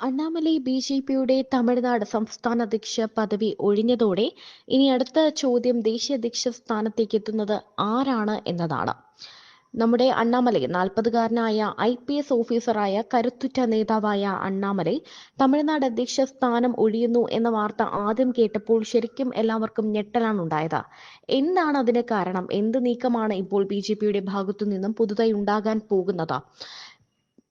Annamalai B J പിയുടെ തമിഴ്നാട് സംസ്ഥാന അധ്യക്ഷ പദവി ഒഴിഞ്ഞതോടെ ഇനി അടുത്ത ചോദ്യം ദേശീയ അധ്യക്ഷ സ്ഥാനത്തേക്ക് എത്തുന്നത് ആരാണ് എന്നതാണ്. നമ്മുടെ അണ്ണാമലൈ നാൽപ്പതുകാരനായ ഐ പി എസ് ഓഫീസറായ കരുത്തുറ്റ നേതാവായ അണ്ണാമലൈ തമിഴ്നാട് അധ്യക്ഷ സ്ഥാനം ഒഴിയുന്നു എന്ന വാർത്ത ആദ്യം കേട്ടപ്പോൾ ശരിക്കും എല്ലാവർക്കും ഞെട്ടലാണ് ഉണ്ടായത്. എന്താണ് അതിന് കാരണം? എന്ത് നീക്കമാണ് ഇപ്പോൾ ബി ജെ പിയുടെ ഭാഗത്തു നിന്നും പുതുതായി ഉണ്ടാകാൻ പോകുന്നത്?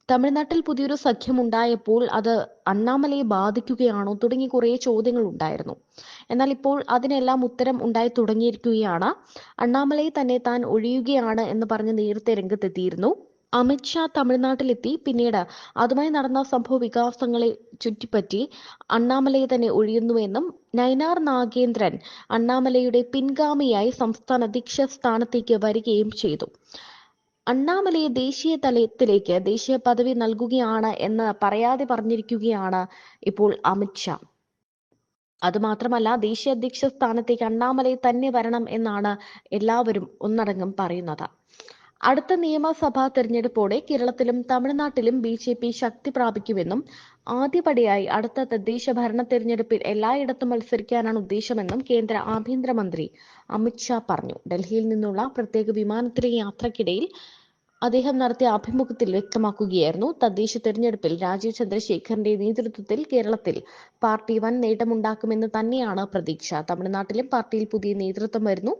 തമിഴ്നാട്ടിൽ പുതിയൊരു സഖ്യം ഉണ്ടായപ്പോൾ അത് അണ്ണാമലയെ ബാധിക്കുകയാണോ തുടങ്ങി കുറേ ചോദ്യങ്ങൾ ഉണ്ടായിരുന്നു. എന്നാൽ ഇപ്പോൾ അതിനെല്ലാം ഉത്തരം ഉണ്ടായി തുടങ്ങിയിരിക്കുകയാണ്. അണ്ണാമലയെ തന്നെ താൻ ഒഴിയുകയാണ് എന്ന് പറഞ്ഞ് നേരത്തെ രംഗത്തെത്തിയിരുന്നു. അമിത്ഷാ തമിഴ്നാട്ടിലെത്തി. പിന്നീട് അതുമായി നടന്ന സംഭവ വികാസങ്ങളെ ചുറ്റിപ്പറ്റി അണ്ണാമലയെ തന്നെ ഒഴിയുന്നുവെന്നും നയനാർ നാഗേന്ദ്രൻ അണ്ണാമലയുടെ പിൻഗാമിയായി സംസ്ഥാന അധ്യക്ഷ സ്ഥാനത്തേക്ക് വരികയും ചെയ്തു. അണ്ണാമലയെ ദേശീയ തലത്തിലേക്ക് ദേശീയ പദവി നൽകുകയാണ് എന്ന് പറയാതെ പറഞ്ഞിരിക്കുകയാണ് ഇപ്പോൾ അമിത്ഷാ അതുമാത്രമല്ല ദേശീയ അധ്യക്ഷ സ്ഥാനത്തേക്ക് അണ്ണാമലയെ തന്നെ വരണം എന്നാണ് എല്ലാവരും ഒന്നടങ്കം പറയുന്നത്. അടുത്ത നിയമസഭാ തെരഞ്ഞെടുപ്പോടെ കേരളത്തിലും തമിഴ്നാട്ടിലും ബി ജെ പി ശക്തി പ്രാപിക്കുമെന്നും ആദ്യപടിയായി അടുത്ത തദ്ദേശ ഭരണ തെരഞ്ഞെടുപ്പിൽ എല്ലായിടത്തും മത്സരിക്കാനാണ് ഉദ്ദേശമെന്നും കേന്ദ്ര ആഭ്യന്തരമന്ത്രി അമിത്ഷാ പറഞ്ഞു. ഡൽഹിയിൽ നിന്നുള്ള പ്രത്യേക വിമാനത്തിലെ യാത്രക്കിടയിൽ അദ്ദേഹം നടത്തിയ അഭിമുഖത്തിൽ വ്യക്തമാക്കുകയായിരുന്നു. തദ്ദേശ തെരഞ്ഞെടുപ്പിൽ രാജീവ് ചന്ദ്രശേഖറിന്റെ നേതൃത്വത്തിൽ കേരളത്തിൽ പാർട്ടി വൻ നേട്ടമുണ്ടാക്കുമെന്ന് തന്നെയാണ് പ്രതീക്ഷ. തമിഴ്നാട്ടിലും പാർട്ടിയിൽ പുതിയ നേതൃത്വം വരുന്നു.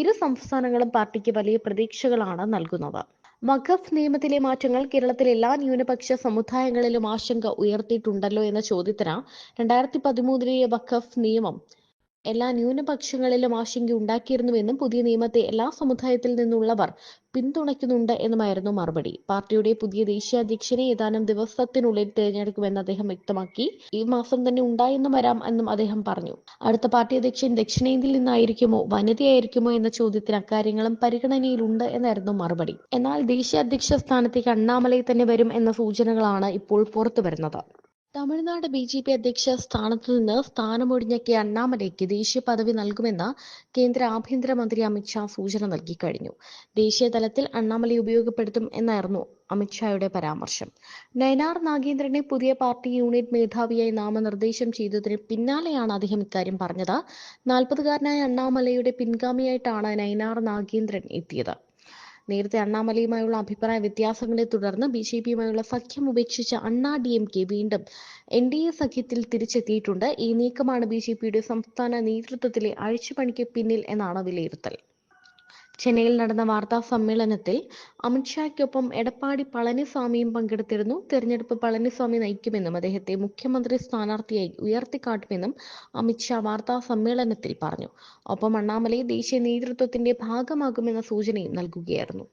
ഇരു സംസ്ഥാനങ്ങളും പാർട്ടിക്ക് വലിയ പ്രതീക്ഷകളാണ് നൽകുന്നത്. വഖഫ് നിയമത്തിലെ മാറ്റങ്ങൾ കേരളത്തിലെ എല്ലാ ന്യൂനപക്ഷ സമുദായങ്ങളിലും ആശങ്ക ഉയർത്തിയിട്ടുണ്ടല്ലോ എന്ന ചോദ്യത്തിന് രണ്ടായിരത്തി പതിമൂന്നിലെ വഖഫ് നിയമം എല്ലാ ന്യൂനപക്ഷങ്ങളിലും ആശങ്ക ഉണ്ടാക്കിയിരുന്നുവെന്നും പുതിയ നിയമത്തെ എല്ലാ സമുദായത്തിൽ നിന്നുള്ളവർ പിന്തുണയ്ക്കുന്നുണ്ട് എന്നുമായിരുന്നു മറുപടി. പാർട്ടിയുടെ പുതിയ ദേശീയ അധ്യക്ഷനെ ഏതാനും ദിവസത്തിനുള്ളിൽ തിരഞ്ഞെടുക്കുമെന്ന് അദ്ദേഹം വ്യക്തമാക്കി. ഈ മാസം തന്നെ ഉണ്ടായെന്നും വരാം എന്നും അദ്ദേഹം പറഞ്ഞു. അടുത്ത പാർട്ടി അധ്യക്ഷൻ ദക്ഷിണേന്ത്യയിൽ നിന്നായിരിക്കുമോ വനിതയായിരിക്കുമോ എന്ന ചോദ്യത്തിന് അക്കാര്യങ്ങളും പരിഗണനയിലുണ്ട് എന്നായിരുന്നു മറുപടി. എന്നാൽ ദേശീയ അധ്യക്ഷ സ്ഥാനത്തേക്ക് അണ്ണാമലൈ തന്നെ വരും എന്ന സൂചനകളാണ് ഇപ്പോൾ പുറത്തു വരുന്നത് തമിഴ്നാട് ബി ജെ പി അധ്യക്ഷ സ്ഥാനത്തു നിന്ന് സ്ഥാനമൊഴിഞ്ഞ കെ അണ്ണാമലയ്ക്ക് ദേശീയ പദവി നൽകുമെന്ന് കേന്ദ്ര ആഭ്യന്തരമന്ത്രി അമിത്ഷാ സൂചന നൽകി കഴിഞ്ഞു. ദേശീയ തലത്തിൽ അണ്ണാമലയെ ഉപയോഗപ്പെടുത്തും എന്നായിരുന്നു അമിത്ഷായുടെ പരാമർശം. നയനാർ നാഗേന്ദ്രനെ പുതിയ പാർട്ടി യൂണിറ്റ് മേധാവിയായി നാമനിർദ്ദേശം ചെയ്തതിന് പിന്നാലെയാണ് അദ്ദേഹം ഇക്കാര്യം പറഞ്ഞത്. നാൽപ്പതുകാരനായ അണ്ണാമലയുടെ പിൻഗാമിയായിട്ടാണ് നയനാർ നാഗേന്ദ്രൻ എത്തിയത്. നേരത്തെ അണ്ണാമലയുമായുള്ള അഭിപ്രായ വ്യത്യാസങ്ങളെ തുടർന്ന് ബി ജെ പിയുമായുള്ള സഖ്യം ഉപേക്ഷിച്ച അണ്ണാ ഡി എം കെ വീണ്ടും എൻ ഡി എ സഖ്യത്തിൽ തിരിച്ചെത്തിയിട്ടുണ്ട്. ഈ നീക്കമാണ് ബി ജെ പിയുടെ സംസ്ഥാന നേതൃത്വത്തിലെ അഴിച്ചുപണിക്ക് പിന്നിൽ എന്നാണ് വിലയിരുത്തൽ. ചെന്നൈയിൽ നടന്ന വാർത്താ സമ്മേളനത്തിൽ അമിത്ഷായ്ക്കൊപ്പം എടപ്പാടി പളനിസ്വാമിയും പങ്കെടുത്തിരുന്നു. തെരഞ്ഞെടുപ്പ് പളനിസ്വാമി നയിക്കുമെന്നും അദ്ദേഹത്തെ മുഖ്യമന്ത്രി സ്ഥാനാർത്ഥിയായി ഉയർത്തിക്കാട്ടുമെന്നും അമിത്ഷാ വാർത്താ സമ്മേളനത്തിൽ പറഞ്ഞു. ഒപ്പം അണ്ണാമലൈ ദേശീയ നേതൃത്വത്തിന്റെ ഭാഗമാകുമെന്ന സൂചനയും നൽകുകയായിരുന്നു.